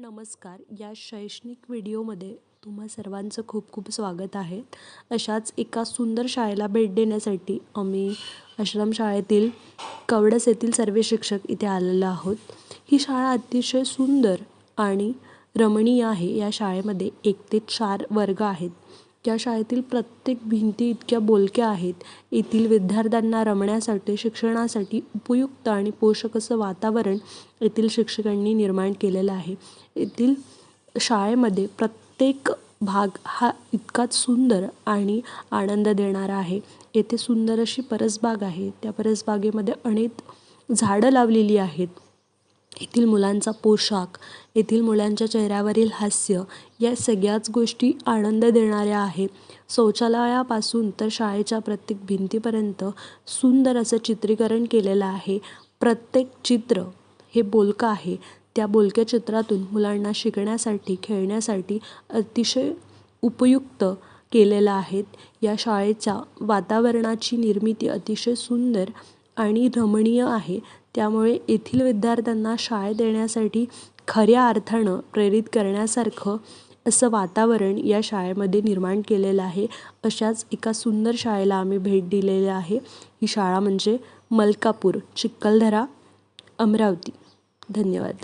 नमस्कार. या शैक्षणिक व्हिडिओमध्ये तुम्हा सर्वांचं खूप खूप स्वागत आहे. अशाच एका सुंदर शाळेला भेट देण्यासाठी आम्ही आश्रमशाळेतील कवडस येथील सर्व शिक्षक इथे आलेलो आहोत. ही शाळा अतिशय सुंदर आणि रमणीय आहे. या शाळेमध्ये एक ते चार वर्ग आहेत. या शाळेतील प्रत्येक भिंती इतक्या बोलक्या आहेत. येथील विद्यार्थ्यांना रमण्यासाठी शिक्षणासाठी उपयुक्त आणि पोषक असं वातावरण येथील शिक्षकांनी निर्माण केलेलं आहे. येथील शाळेमध्ये प्रत्येक भाग हा इतकाच सुंदर आणि आनंद देणारा आहे. येथे सुंदर अशी परसबाग आहे. त्या परसबागेमध्ये अनेक झाडं लावलेली आहेत. येथील मुलांचा पोशाख येथील मुलांच्या चेहऱ्यावरील हास्य या सगळ्याच गोष्टी आनंद देणाऱ्या आहेत. शौचालयापासून तर शाळेच्या प्रत्येक भिंतीपर्यंत सुंदर असं चित्रीकरण केलेलं आहे. प्रत्येक चित्र हे बोलकं आहे. त्या बोलक्या चित्रातून मुलांना शिकण्यासाठी खेळण्यासाठी अतिशय उपयुक्त केलेलं आहेत या शाळेच्या वातावरणाची निर्मिती अतिशय सुंदर आणि रमणीय आहे. त्यामुळे येथील विद्यार्थ्यांना शाळेत येण्यासाठी खऱ्या अर्थानं प्रेरित करण्यासारखं असं वातावरण या शाळेमध्ये निर्माण केलेलं आहे. अशाच एका सुंदर शाळेला आम्ही भेट दिलेली आहे. ही शाळा म्हणजे मलकापूर चिखलदरा अमरावती. धन्यवाद.